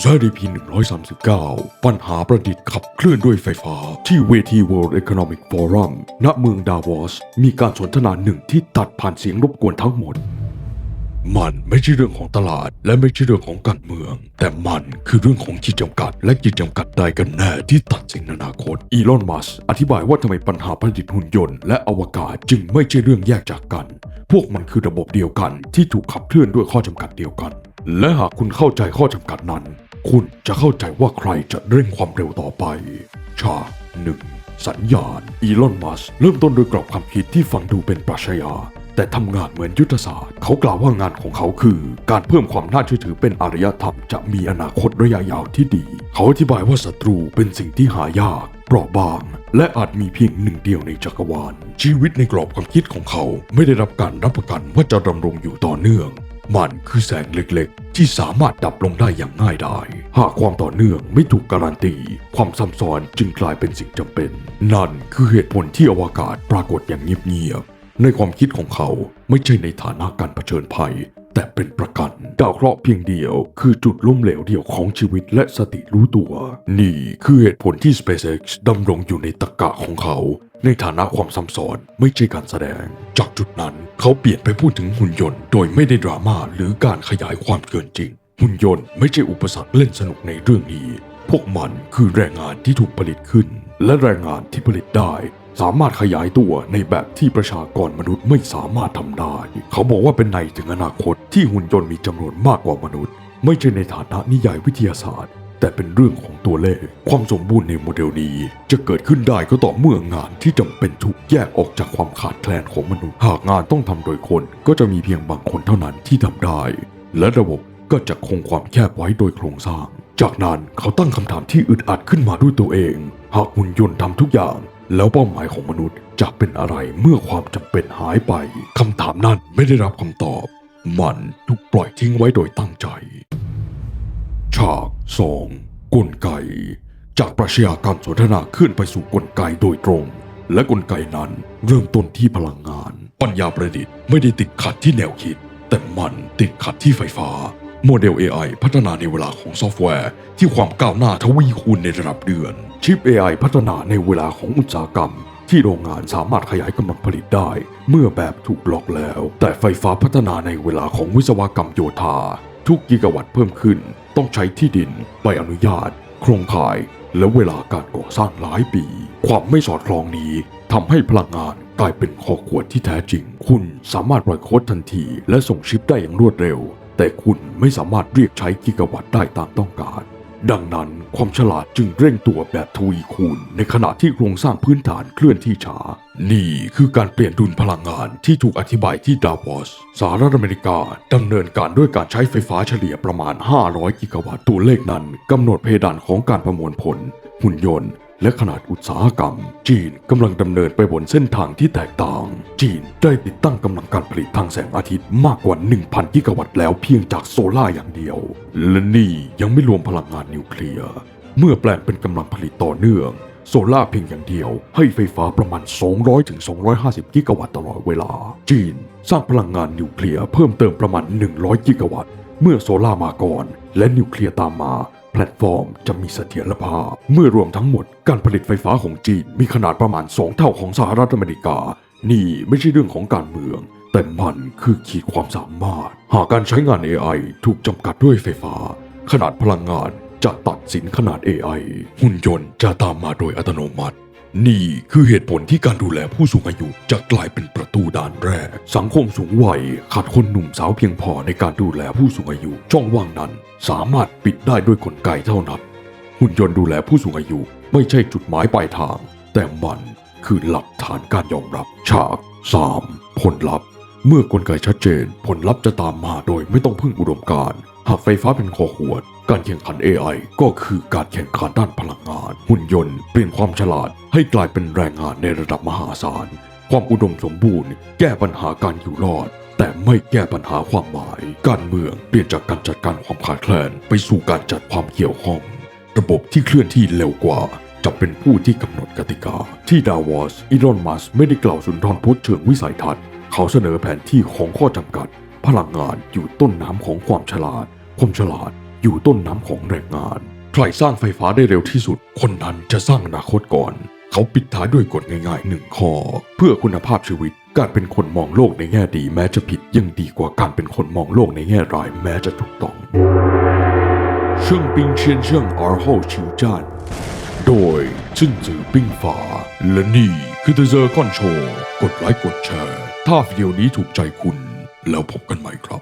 ซาดีพี139 ปัญหาประดิษฐ์ขับเคลื่อนด้วยไฟฟ้า ที่เวที World Economic Forum ณ เมืองดาวอส มีการสนทนาหนึ่งที่ตัดผ่านเสียงรบกวนทั้งหมด มันไม่ใช่เรื่องของตลาด และไม่ใช่เรื่องของการเมือง แต่มันคือเรื่องของขีดจำกัด และขีดจำกัดใดกันแน่ที่ตัดสินอนาคต อีลอน มัสอธิบายว่าทำไมปัญหาผลิตหุ่นยนต์และอวกาศจึงไม่ใช่เรื่องแยกจากกัน พวกมันคือระบบเดียวกันที่ถูกขับเคลื่อนด้วยข้อจำกัดเดียวกัน และหากคุณเข้าใจข้อจำกัดนั้น คุณจะเข้าใจว่าใครจะเร่งความเร็วต่อไป ฉากหนึ่งสัญญาณ อีลอนมัสเริ่มต้นโดยกรอบความคิดที่ฟังดูเป็นปรัชญาแต่ทำงานเหมือนยุทธศาสตร์ เขากล่าวว่างานของเขาคือ การเพิ่มความน่าเชื่อถือเป็นอารยธรรมจะมีอนาคตระยะยาวที่ดี เขาอธิบายว่าศัตรูเป็นสิ่งที่หายากเปราะบาง และอาจมีเพียงหนึ่งเดียวในจักรวาล ชีวิตในกรอบความคิดของเขาไม่ได้รับการรับประกันว่าจะดำรงอยู่ต่อเนื่อง มันคือแสงเล็กๆ ที่สามารถดับลงได้อย่างง่ายดายหากความต่อเนื่องไม่ถูกการันตี ความซับซ้อนจึงกลายเป็นสิ่งจำเป็น นั่นคือเหตุผลที่อวกาศปรากฏอย่างเงียบๆในความคิดของเขาไม่ใช่ในฐานะการเผชิญภัย แต่เป็นประกันดาวเคราะห์เพียงเดียว คือจุดล้มเหลวเดียวของชีวิตและสติรู้ตัว นี่คือเหตุผลที่ SpaceX ดำรงอยู่ในตะกะของเขา ในฐานะความซ้ำซ้อนไม่ใช่การแสดง จากจุดนั้นเขาเปลี่ยนไปพูดถึงหุ่นยนต์โดยไม่ได้ดราม่าหรือการขยายความเกินจริง หุ่นยนต์ไม่ใช่อุปสรรคเล่นสนุกในเรื่องนี้ พวกมันคือแรงงานที่ถูกผลิตขึ้น และแรงงานที่ผลิตได้สามารถขยายตัวในแบบที่ประชากรมนุษย์ไม่สามารถทำได้ เขาบอกว่าเป็นในถึงอนาคตที่หุ่นยนต์มีจำนวนมากกว่ามนุษย์ ไม่ใช่ในฐานะนิยายวิทยาศาสตร์ แต่เป็นเรื่องของตัวเลข ความสมบูรณ์ในโมเดลนี้ จะเกิดขึ้นได้ก็ต่อเมื่องานที่จำเป็นถูกแยกออกจากความขาดแคลนของมนุษย์ หากงานต้องทำโดยคนก็จะมีเพียงบางคนเท่านั้นที่ทำได้ และระบบก็จะคงความแคบไว้โดยโครงสร้าง จากนั้นเขาตั้งคำถามที่อึดอัดขึ้นมาด้วยตัวเอง หากหุ่นยนต์ทำทุกอย่าง แล้วเป้าหมายของมนุษย์จะเป็นอะไรเมื่อความจำเป็นหายไปคำถามนั้นไม่ได้รับคำตอบ มันถูกปล่อยทิ้งไว้โดยตั้งใจ ฉากสองกลไก จากปรัชญาการสนทนาขึ้นไปสู่กลไกโดยตรง และกลไกนั้นเริ่มต้นที่พลังงาน ปัญญาประดิษฐ์ไม่ได้ติดขัดที่แนวคิด แต่มันติดขัดที่ไฟฟ้า โมเดล AI พัฒนาในเวลาของซอฟต์แวร์ ที่ความก้าวหน้าทวีคูณในระดับเดือน ชิป AI พัฒนาในเวลาของอุตสาหกรรมที่โรงงานสามารถขยายกำลังผลิตได้ เมื่อแบบถูกบล็อกแล้ว แต่ไฟฟ้าพัฒนาในเวลาของวิศวกรรมโยธา ทุกกิกะวัตต์เพิ่มขึ้น ต้องใช้ที่ดินใบอนุญาต โครงข่าย และเวลาการก่อสร้างหลายปี ความไม่สอดคล้องนี้ทำให้พลังงานกลายเป็นข้อขวดที่แท้จริง คุณสามารถปล่อยโค้ดทันที และส่งชิปได้อย่างรวดเร็ว แต่คุณไม่สามารถเรียกใช้กิกะวัตต์ได้ตามต้องการ ดังนั้น ความฉลาดจึงเร่งตัวแบบทวีคูณ ในขณะที่โครงสร้างพื้นฐานเคลื่อนที่ช้า นี่คือการเปลี่ยนดุลพลังงานที่ถูกอธิบายที่ดาวอสสหรัฐอเมริกาดำเนินการด้วยการใช้ไฟฟ้าเฉลี่ยประมาณ 500 กิกะวัตต์ตัวเลขนั้นกำหนดเพดานของการประมวลผล หุ่นยนต์ และขนาดอุตสาหกรรม จีนกำลังดำเนินไปบนเส้นทางที่แตกต่าง จีนได้ติดตั้งกำลังการผลิตทางแสงอาทิตย์มากกว่า 1,000 กิกะวัตต์แล้วเพียงจากโซล่าอย่างเดียว และนี่ยังไม่รวมพลังงานนิวเคลียร์ เมื่อแปลงเป็นกำลังผลิตต่อเนื่องโซล่าเพียงอย่างเดียวให้ไฟฟ้าประมาณ 200ถึง250กิกะวัตต์ตลอดเวลา จีนสร้างพลังงานนิวเคลียร์เพิ่มเติมประมาณ 100 กิกะวัตต์ เมื่อโซล่ามาก่อน และนิวเคลียร์ตามมา แพลตฟอร์มจะมีเสถียรภาพ เมื่อรวมทั้งหมดการผลิตไฟฟ้าของจีนมีขนาดประมาณ 2 เท่าของสหรัฐอเมริกา นี่ไม่ใช่เรื่องของการเมือง แต่มันคือขีดความสามารถ หากการใช้งาน AI ถูกจำกัดด้วยไฟฟ้า ขนาดพลังงานจะตัดสินขนาด AI หุ่นยนต์จะตามมาโดยอัตโนมัติ นี่คือเหตุผลที่การดูแลผู้สูงอายุจะกลายเป็นประตูด่านแรก สังคมสูงวัยขาดคนหนุ่มสาวเพียงพอในการดูแลผู้สูงอายุ ช่องว่างนั้น สามารถปิดได้ด้วยกลไกเท่านั้น หุ่นยนต์ดูแลผู้สูงอายุไม่ใช่จุดหมายปลายทาง แต่มันคือหลักฐานการยอมรับ ฉาก 3. ผลลัพธ์ เมื่อกลไกชัดเจน ผลลัพธ์จะตามมาโดยไม่ต้องพึ่งอุดมการณ์ หากไฟฟ้าเป็นคอขวด การแข่งขัน AI ก็คือการแข่งขันด้านพลังงาน หุ่นยนต์เปลี่ยนความฉลาด ให้กลายเป็นแรงงานในระดับมหาศาล ความอุดมสมบูรณ์ แก้ปัญหาการอยู่รอด แต่ไม่แก้ปัญหาความหมาย การเมืองเปลี่ยนจากการจัดการความขาดแคลนไปสู่การจัดความเกี่ยวข้อง ระบบที่เคลื่อนที่เร็วกว่าจะเป็นผู้ที่กำหนดกติกา ที่ดาวอสอีลอนมัสไม่ได้กล่าวสุนทรพจน์เชิงวิสัยทัศน์ เขาเสนอแผนที่ของข้อจำกัด พลังงานอยู่ต้นน้ำของความฉลาด ความฉลาดอยู่ต้นน้ำของแรงงาน ใครสร้างไฟฟ้าได้เร็วที่สุด คนนั้นจะสร้างอนาคตก่อน เขาปิดท้ายด้วยกฎง่ายๆหนึ่งข้อ เพื่อคุณภาพชีวิต การเป็นคนมองโลกในแง่ดีแม้จะผิดยังดีกว่าการเป็นคนมองโลกในแง่ร้ายแม้จะถูกต้องเชิงปิงเชียนเชิงอาร์โฮชิวจานโดยจิ้นจือปิ้งฝา และนี่คือ The Zircon Show กดไลค์กดแชร์ ถ้าวิดีโอนี้ถูกใจคุณ แล้วพบกันใหม่ครับ